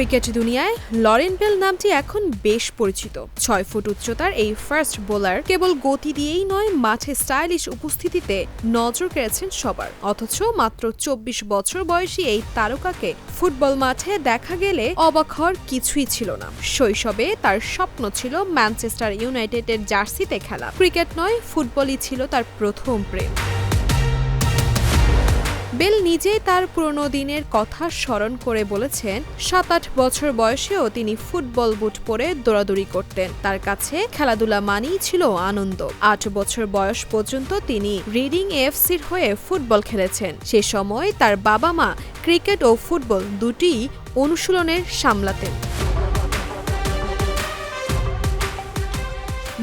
Cricket দুনিয়ায় Lauren bell নামটি এখন বেশ পরিচিত। ছয় ফুট উচ্চতার এই ফার্স্ট বোলার কেবল গতি দিয়েই নয়, মাঠে স্টাইলিশ উপস্থিতিতে নজর কেড়েছেন সবার। অথচ মাত্র চব্বিশ বছর বয়সী এই তারকাকে ফুটবল মাঠে দেখা গেলে অবাক হওয়ার কিছুই ছিল না। শৈশবে তার স্বপ্ন ছিল ম্যানচেস্টার ইউনাইটেডের জার্সিতে খেলা। ক্রিকেট নয়, ফুটবলই ছিল তার প্রথম প্রেম। বেল নিজেই তার পুরনো দিনের কথা স্মরণ করে বলেছেন সাত আট বছর বয়সেও তিনি ফুটবল বুট পরে দৌড়াদৌড়ি করতেন। তার কাছে খেলাধুলা মানেই ছিল আনন্দ। আট বছর বয়স পর্যন্ত তিনি রিডিং এফসির হয়ে ফুটবল খেলেছেন। সে সময় তার বাবা মা ক্রিকেট ও ফুটবল দুটিই অনুশীলনের সামলাতেন।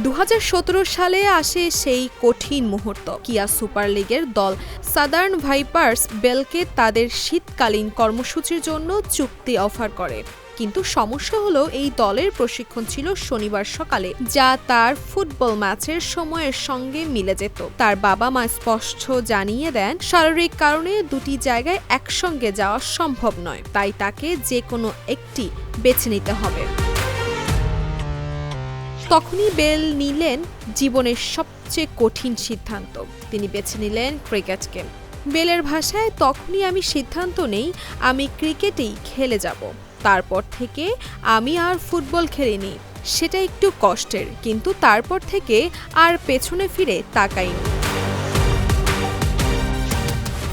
দু হাজার সতেরো সালে আসে সেই কঠিন মুহূর্ত। কিয়া সুপার লিগের দল সাদার্ন ভাইপার্স বেলকে তাদের শীতকালীন কর্মসূচির জন্য চুক্তি অফার করে। কিন্তু সমস্যা হলো এই দলের প্রশিক্ষণ ছিল শনিবার সকালে, যা তার ফুটবল ম্যাচের সময়ের সঙ্গে মিলে যেত। তার বাবা মা স্পষ্ট জানিয়ে দেন, শারীরিক কারণে দুটি জায়গায় একসঙ্গে যাওয়া সম্ভব নয়, তাই তাকে যে কোনো একটি বেছে নিতে হবে। তখনই বেল নিলেন জীবনের সবচেয়ে কঠিন সিদ্ধান্ত। তিনি বেছে নিলেন ক্রিকেটকে। বেলের ভাষায়, তখনই আমি সিদ্ধান্ত নেই, আমি ক্রিকেটেই খেলে যাব। তারপর থেকে আমি আর ফুটবল খেলিনি। সেটা একটু কষ্টের, কিন্তু তারপর থেকে আর পেছনে ফিরে তাকাইনি।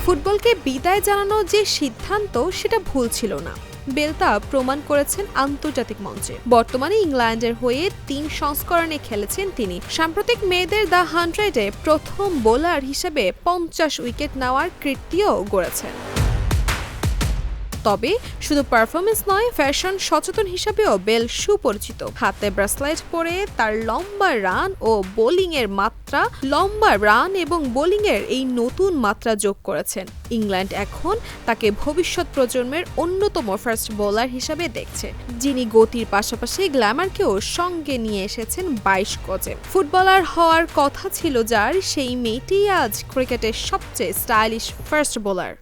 ফুটবলকে বিদায় জানানো যে সিদ্ধান্ত, সেটা ভুল ছিল না। বেলতা প্রমাণ করেছেন আন্তর্জাতিক মঞ্চে। বর্তমানে ইংল্যান্ডের হয়ে তিন সংস্করণে খেলেছেন তিনি। সাম্প্রতিক মেয়েদের দ্য হান্ড্রেডে প্রথম বোলার হিসেবে পঞ্চাশ উইকেট নেওয়ার কৃতিও গড়েছেন। তবে শুধু পারফরমেন্স নয় ফ্যাশন সচেতন হিসাবেও বেল সুপরিচিত। হাতে ব্রেসলেট পরে তার লম্বা রান ও বোলিং এর মাত্রা, লম্বা রান এবং বোলিং এর এই নতুন মাত্রা যোগ করেছেন। ইংল্যান্ড এখন তাকে ভবিষ্যৎ প্রজন্মের অন্যতম ফার্স্ট বোলার হিসাবে দেখছে, যিনি গতির পাশাপাশি গ্ল্যামারকেও সঙ্গে নিয়ে এসেছেন বাইশ গজে। ফুটবলার হওয়ার কথা ছিল যার, সেই মেয়েটি আজ ক্রিকেটের সবচেয়ে স্টাইলিশ ফার্স্ট বোলার